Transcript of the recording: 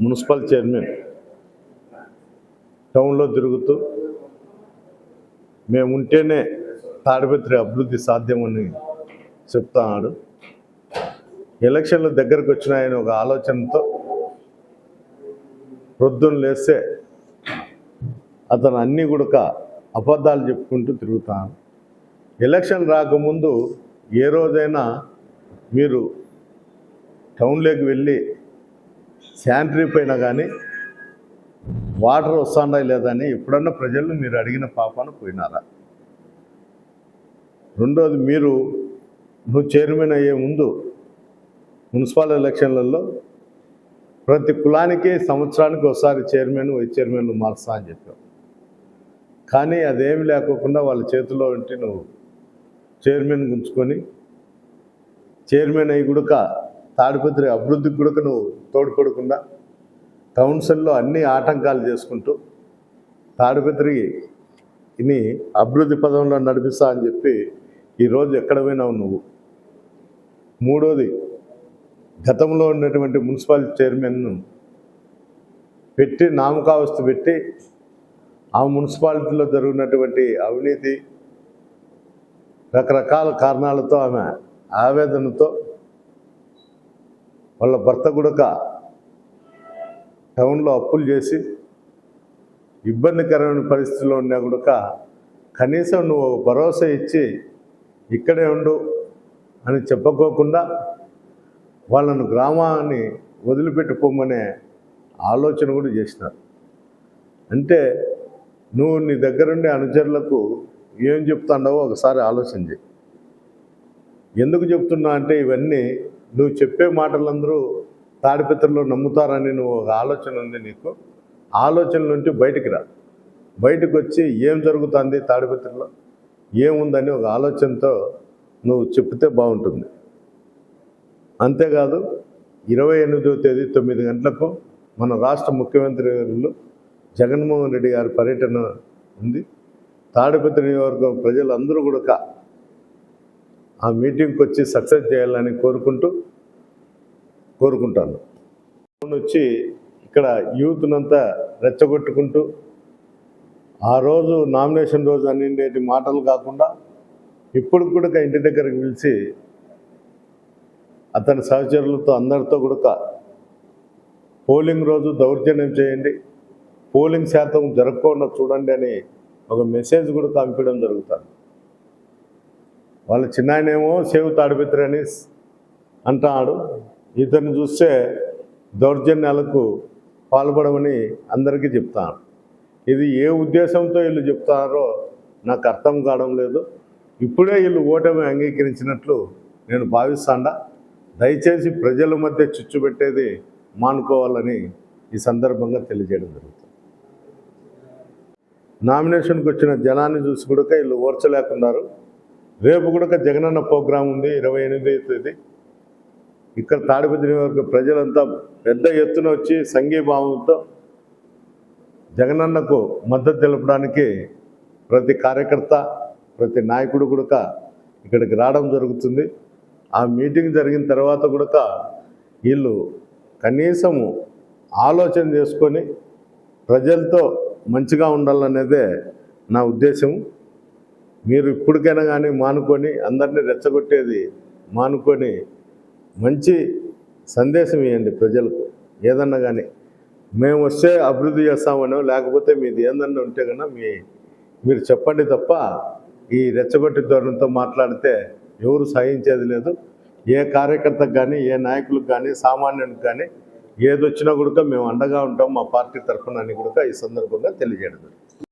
Municipal chairman టౌన్లో తిరుగుతూ మేము ఉంటేనే తాడిపత్రి అభివృద్ధి సాధ్యమని చెప్తున్నాడు ఎలక్షన్లు దగ్గరకు వచ్చినాయని ఒక ఆలోచనతో ప్రొద్దున లేస్తే అతను అన్నీ కూడా అబద్ధాలు చెప్పుకుంటూ తిరుగుతాను ఎలక్షన్ రాకముందు ఏ రోజైనా మీరు టౌన్లోకి వెళ్ళి శానిటరీ పైన కానీ వాటర్ వస్తుందా లేదని ఎప్పుడన్నా ప్రజలు మీరు అడిగిన పాపాన పోయినారా? రెండోది మీరు నువ్వు చైర్మన్ అయ్యే ముందు మున్సిపల్ ఎలక్షన్లలో ప్రతి కులానికి సంవత్సరానికి ఒకసారి చైర్మన్ వైస్ చైర్మన్లు మార్చా అని చెప్పావు. కానీ అదేమి లేకోకుండా వాళ్ళ చేతిలో ఉంటే నువ్వు చైర్మన్ గుంచుకొని చైర్మన్ అయ్యి కూడా తాడిపత్రి అభివృద్ధికి కూడా నువ్వు తోడ్పడకుండా కౌన్సిల్లో అన్ని ఆటంకాలు చేసుకుంటూ తాడిపత్రి ఇని అభివృద్ధి పదంలో నడిపిస్తా అని చెప్పి ఈరోజు ఎక్కడ పోయినావు నువ్వు? మూడోది గతంలో ఉన్నటువంటి మున్సిపల్ చైర్మన్ను పెట్టి నామకావస్థ పెట్టి ఆ మున్సిపాలిటీలో జరిగినటువంటి అవినీతి రకరకాల కారణాలతో ఆమె ఆవేదనతో వాళ్ళ భర్త గుడక టౌన్లో అప్పులు చేసి ఇబ్బందికరమైన పరిస్థితుల్లో ఉన్నా గుడక కనీసం నువ్వు భరోసా ఇచ్చి ఇక్కడే ఉండు అని చెప్పుకోకుండా వాళ్ళను గ్రామాన్ని వదిలిపెట్టుకోమనే ఆలోచన కూడా చేసినారు. అంటే నువ్వు నీ దగ్గరుండే అనుచరులకు ఏం చెప్తాండవో ఒకసారి ఆలోచన చేయి. ఎందుకు చెప్తున్నా అంటే ఇవన్నీ నువ్వు చెప్పే మాటలందరూ తాడిపిత్రలో నమ్ముతారని నువ్వు ఒక ఆలోచన ఉంది నీకు. ఆలోచన నుండి బయటికి రా. బయటకు వచ్చి ఏం జరుగుతుంది తాడిపిత్రలో ఏముందని ఒక ఆలోచనతో నువ్వు చెప్తే బాగుంటుంది. అంతేకాదు ఇరవై ఎనిమిదవ తేదీ తొమ్మిది గంటలకు మన రాష్ట్ర ముఖ్యమంత్రి గారు జగన్మోహన్ రెడ్డి గారి పర్యటన ఉంది. తాడిపత్రి నియోజకవర్గం ప్రజలందరూ కూడా ఆ మీటింగ్కి వచ్చి సక్సెస్ చేయాలని కోరుకుంటూ కోరుకుంటాను. వచ్చి ఇక్కడ యూత్నంతా రెచ్చగొట్టుకుంటూ ఆ రోజు నామినేషన్ రోజు అన్నింటి మాటలు కాకుండా ఇప్పుడు కూడా ఇంటి దగ్గరికి పిలిచి అతని సహచరులతో అందరితో కూడా పోలింగ్ రోజు దౌర్జన్యం చేయండి. పోలింగ్ శాతం జరగకుండా చూడండి అని ఒక మెసేజ్ కూడా పంపించడం జరుగుతుంది. వాళ్ళ చిన్నాయనేమో సేవ్ తాడిపిత్రి అని అంటున్నాడు ఇతన్ని చూస్తే దౌర్జన్యాలకు పాల్పడమని అందరికీ చెప్తాను. ఇది ఏ ఉద్దేశంతో వీళ్ళు చెప్తున్నారో నాకు అర్థం కావడం లేదు. ఇప్పుడే వీళ్ళు ఓటమి అంగీకరించినట్లు నేను భావిస్తాండా. దయచేసి ప్రజల మధ్య చిచ్చు పెట్టేది మానుకోవాలని ఈ సందర్భంగా తెలియజేయడం జరుగుతుంది. నామినేషన్కి వచ్చిన జనాన్ని చూసి కూడా వీళ్ళు ఓర్చలేకున్నారు. రేపు కూడా జగనన్న ప్రోగ్రాం ఉంది ఇరవై ఎనిమిది తేదీ. ఇక్కడ తాడిపత్రి నియోజకవర్గ ప్రజలంతా పెద్ద ఎత్తున వచ్చి సంఘీభావంతో జగనన్నకు మద్దతు తెలపడానికి ప్రతి కార్యకర్త ప్రతి నాయకుడు కూడా ఇక్కడికి రావడం జరుగుతుంది. ఆ మీటింగ్ జరిగిన తర్వాత కూడా వీళ్ళు కనీసము ఆలోచన చేసుకొని ప్రజలతో మంచిగా ఉండాలనేదే నా ఉద్దేశం మీరు ఇప్పటికైనా కానీ మానుకొని అందరినీ రెచ్చగొట్టేది మానుకొని మంచి సందేశం ఇవ్వండి ప్రజలకు ఏదన్నా కానీ మేము వస్తే అభివృద్ధి చేస్తామనో లేకపోతే మీది ఏందన్నా ఉంటే కన్నా మీ మీరు చెప్పండి తప్ప ఈ రెచ్చగొట్టి ధోరణితో మాట్లాడితే ఎవరు సహించేది లేదు ఏ కార్యకర్తకు కానీ ఏ నాయకులకు కానీ సామాన్యునికి కానీ ఏది వచ్చినా కూడా మేము అండగా ఉంటాం మా పార్టీ తరఫున అని కూడా ఈ సందర్భంగా తెలియజేయడం జరుగుతుంది.